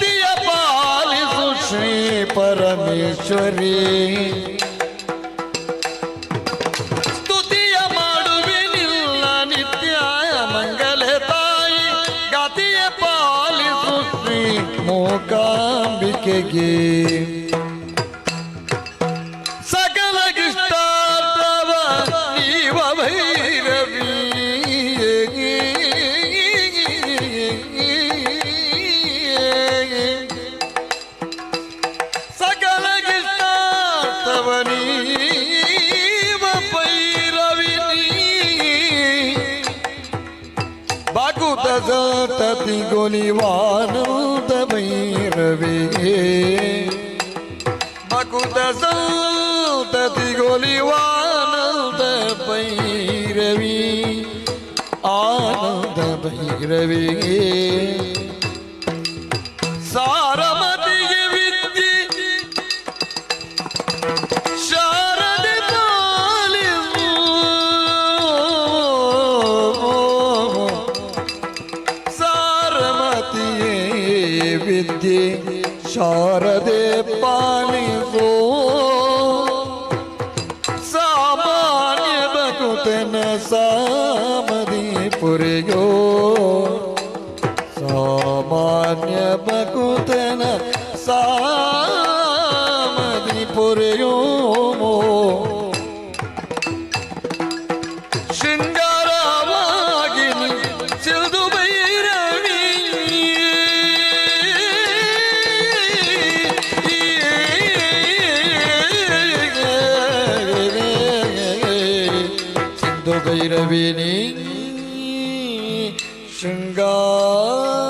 ನೀತಿಯ ಪಾಲಿಸು ಶ್ರೀ ಪರಮೇಶ್ವರಿ. ಸ್ತುತಿಯ ಮಾಡುವಿನಿಲ್ಲ ನಿತ್ಯ ಮಂಗಲೆ ತಾಯಿ. ಗತಿಯ ಪಾಲಿಸು ಶ್ರೀ ಮೂಕಾಂಬಿಕೆಗೆ. ததிகொலிவானந்த பைரவே மகுதசல் ததிகொலிவானந்த பைரவி ஆனந்த பைரவே. विद्ये शारदे पानी गो सामान्य बकुतन सामदि पुरयो। सामान्य बकुतन सामदि पुरयो मो। शृङ्गार भैरवीनी शृङ्गार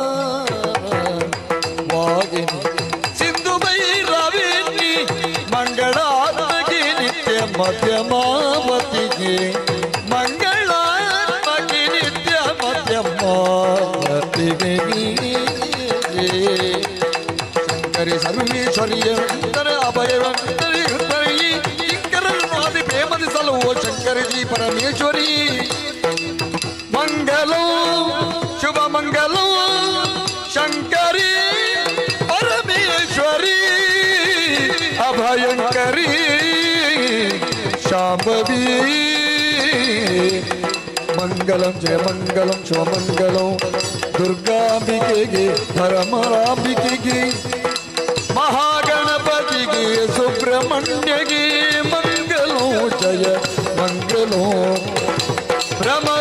वागिनी सिन्धु भैरवीनी मङ्गलात्मकी नित्य मध्यमावती मङ्गलात्मकी नित्य मध्यमावती शङ्करि सर्वेश्वर्य आदि प्रेम दिशा ओ शंकर जी परमेश्वरी मंगल शुभ मंगल शंकरी परमेश्वरी अभयंकरी शाबी मंगलम जय मंगलम शुभ मंगलम दुर्गा बिके गे धर्म राम बिके गे Brahma